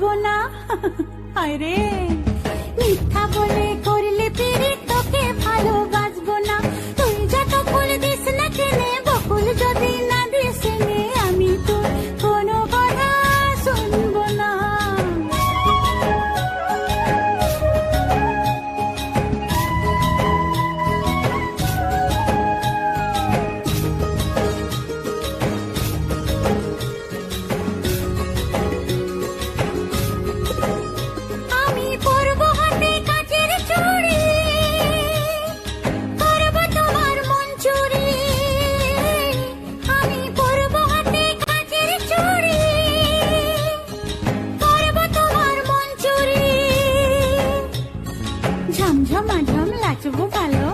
ভালোবাসবো না। আরে মিথ্যা বলে করলে পিড়ি ঝম লাচবো